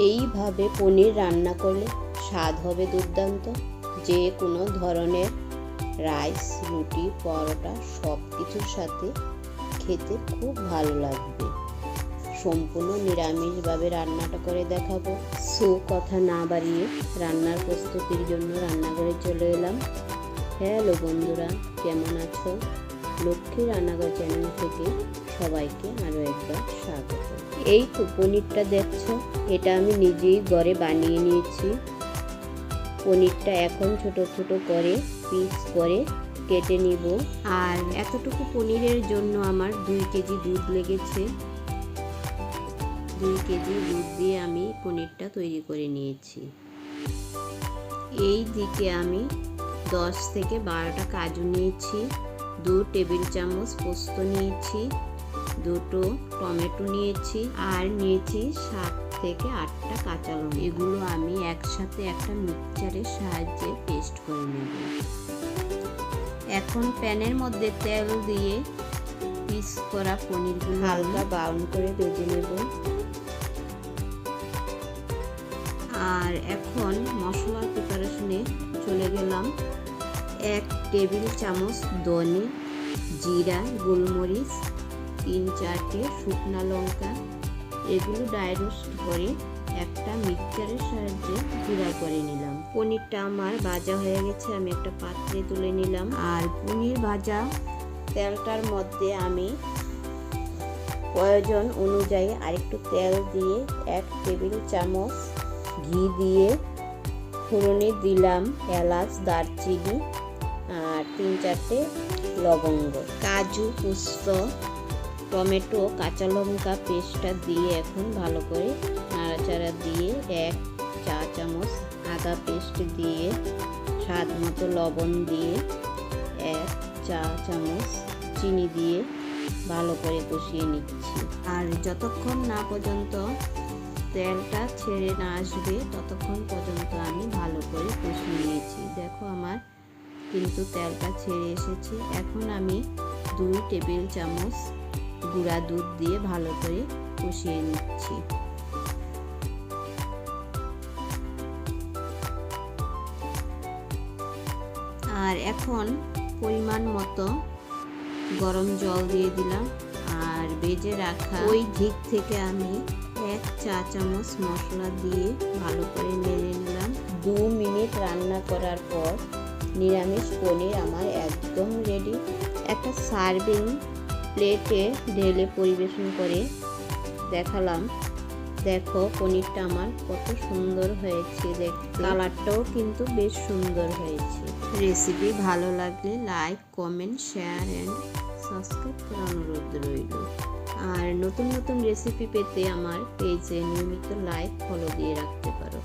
এইভাবে পনির রান্না করলে স্বাদ হবে দুর্দান্ত। যে কোনো ধরনের রাইস, রুটি, পরোটা সব কিছুর সাথে খেতে খুব ভালো লাগবে। সম্পূর্ণ নিরামিষভাবে রান্নাটা করে দেখাবো। সো, কথা না বাড়িয়ে রান্নার প্রস্তুতির জন্য রান্নাঘরে চলে এলাম। হ্যালো বন্ধুরা, কেমন আছো? লক্ষ্মী রান্নাঘর চ্যানেল থেকে সবাইকে আরও একবার স্বাগত। এই তো পনিরটা দেখছ? এটা আমি নিজেই ঘরে বানিয়ে নিয়েছি। পনিরটা এখন ছোট ছোট করে পিস করে কেটে নিব। আর এতটুকু পনিরের জন্য আমার দুই কেজি দুধ লেগেছে। দুই কেজি দুধ দিয়ে আমি পনিরটা তৈরি করে নিয়েছি। এই দিকে আমি দশ থেকে বারোটা কাজু নিয়েছি। দু টেবিল চামচ পোস্ত নিয়েছি। দুটো টমেটো নিয়েছি আর নিয়েছি সাত থেকে আটটা কাঁচা লঙ্কা। এগুলো আমি একসাথে একটা মিক্সচারের সাহায্যে পেস্ট করে নেব। এখন প্যানের মধ্যে তেল দিয়ে পিস করা পনিরগুলো হালকা ব্রাউন করে ভেজে নেব। আর এখন মশলার প্রিপারেশনে চলে গেলাম। এক টেবিল চামচ ধনে জিরা গোলমরিচ তিন চারটে শুকনা লঙ্কা, এগুলো ড্রাই করে একটা মিক্সচারের সাহায্যে গুঁড়া করে নিলাম। পনিরটা আমার ভাজা হয়ে গেছে, আমি একটা পাত্রে তুলে নিলাম। আর পনির ভাজা তেলটার মধ্যে আমি প্রয়োজন অনুযায়ী আরেকটু তেল দিয়ে এক টেবিল চামচ ঘি দিয়ে ফোড়নে দিলাম এলাচ, দারচিনি আর তিন চারটে লবঙ্গ। কাজু, পোস্ত টমেটো, কাঁচা লঙ্কা পেস্টটা দিয়ে এখন ভালো করে নাড়াচাড়া দিয়ে এক চা চামচ আদা পেস্ট দিয়ে স্বাদ মতো লবণ দিয়ে এক চা চামচ চিনি দিয়ে ভালো করে কষিয়ে নিচ্ছি। আর যতক্ষণ না পর্যন্ত তেলটা ছেড়ে না আসবে, ততক্ষণ পর্যন্ত আমি ভালো করে কষিয়ে নিয়েছি। দেখো আমার কিন্তু তেলটা ছেড়ে এসেছে। এখন আমি দুই টেবিল চামচ গুঁড়া দুধ দিয়ে ভালো করে কষিয়ে নিচ্ছি। আর এখন পরিমাণ মতো গরম জল দিয়ে দিলাম আর বেজে রাখা ওই দিক থেকে আমি এক চা চামচ মশলা দিয়ে ভালো করে নেড়ে নিলাম। দু মিনিট রান্না করার পর নিরামিষ পনির আমার একদম রেডি একটা সার্ভিং প্লেটে ঢেলে পরিবেশন করে দেখালাম। দেখো, পনিরটা আমার কত সুন্দর হয়েছে দেখতে। কালারটাও কিন্তু বেশ সুন্দর হয়েছে। রেসিপি ভালো লাগলে like, comment, share and subscribe করার অনুরোধ রইল। আর নতুন নতুন রেসিপি পেতে আমার পেজে নিয়মিত লাইক, ফলো দিয়ে রাখতে পারো।